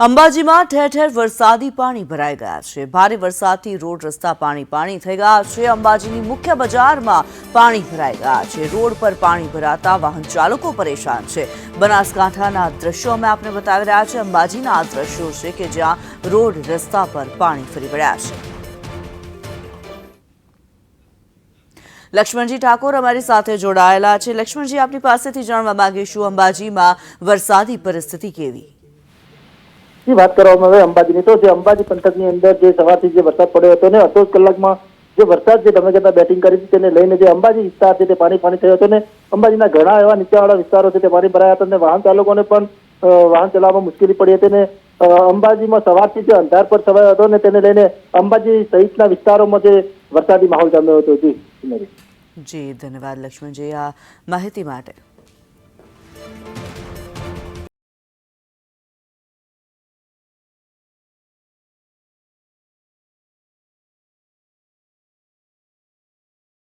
અંબાજીમાં ઠેર ઠેર વરસાદી પાણી ભરાઈ ગયા છે. ભારે વરસાદથી રોડ, રસ્તા, પાણી પાણી થઈ ગયા છે. અંબાજીની મુખ્ય બજારમાં પાણી ભરાઈ ગયા છે. રોડ પર પાણી ભરાતા વાહન ચાલકો પરેશાન છે. બનાસકાંઠાના દ્રશ્યો અમે આપને બતાવી રહ્યા છે. અંબાજીના આ દ્રશ્યો છે કે જ્યાં રોડ, રસ્તા પર પાણી ફરી વળ્યા છે. લક્ષ્મણજી ઠાકોર અમારી સાથે જોડાયેલા છે. લક્ષ્મણજી, આપની પાસેથી જાણવા માંગીશું અંબાજીમાં વરસાદી પરિસ્થિતિ કેવી? ની વાત કરવામાં આવે, અંબાજીની. તો જે અંબાજી પંથકની અંદર જે સવારથી જે વરસાદ પડ્યો હતો ને અડધો કલાકમાં, જે વરસાદ જે તમે કહેતા બેટિંગ કરી હતી તેને લઈને જે અંબાજી વિસ્તાર છે તે પાણી પાણી થયો હતો ને અંબાજીના ઘણા એવા નીચાવાળા વિસ્તારો છે તે પાણી ભરાયા હતા અને વાહન ચાલકોને પણ વાહન ચલાવવામાં મુશ્કેલી પડી હતી ને અંબાજીમાં સવારથી જે અંધાર પર છવાયો હતો ને તેને લઈને અંબાજી સહિતના વિસ્તારોમાં જે વરસાદી માહોલ જામ્યો હતો. જી જી, ધન્યવાદ લક્ષ્મણજી આ માહિતી માટે.